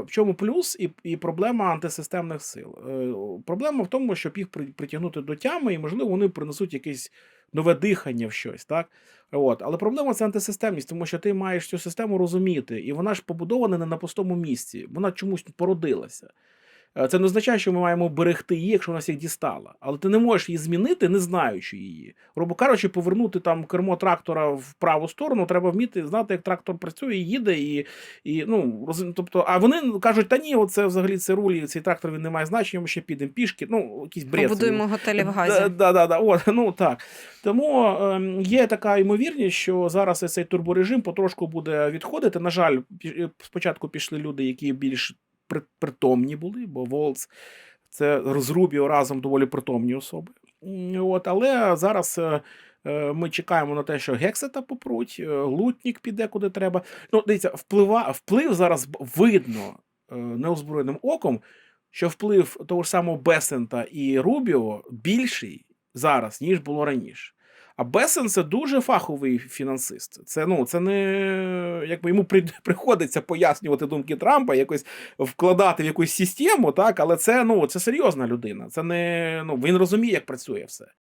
В чому плюс і, і проблема антисистемних сил? Е, Проблема в тому, щоб їх притягнути до тями, і, можливо, вони принесуть якесь нове дихання в щось, так? От. Але проблема це антисистемність, тому що ти маєш цю систему розуміти, і вона ж побудована не на пустому місці, вона чомусь породилася. Е, Це не означає, що ми маємо берегти її, якщо вона всіх дістала. Але ти не можеш її змінити, не знаючи її. Грубо кажучи, повернути там кермо трактора в праву сторону, треба вміти знати, як трактор працює, їде, і, і ну розум- тобто, а вони кажуть, та ні, оце взагалі це рулі, цей трактор він не має значення, ми ще підемо пішки. Ну, якийсь бред. Побудуємо готелі в газі. да, да, да. От, ну так. Тому ем, є така ймовірність, що зараз цей турборежим потрошку буде відходити. На жаль, е, спочатку пішли люди, які більш притомні були, бо Волц це з Рубіо разом доволі притомні особи. От, але зараз. е, е, Ми чекаємо на те, що Гексета попруть, е, лутнік піде куди треба. Ну, дивіться, вплива, вплив зараз видно неозброєним оком, що вплив того ж самого Бесента і Рубіо більший зараз, ніж було раніше. А Бесен це дуже фаховий фінансист. Це ну це не якби йому при, приходиться пояснювати думки Трампа, якось вкладати в якусь систему, так, але це ну це серйозна людина. Це не ну він розуміє, як працює все.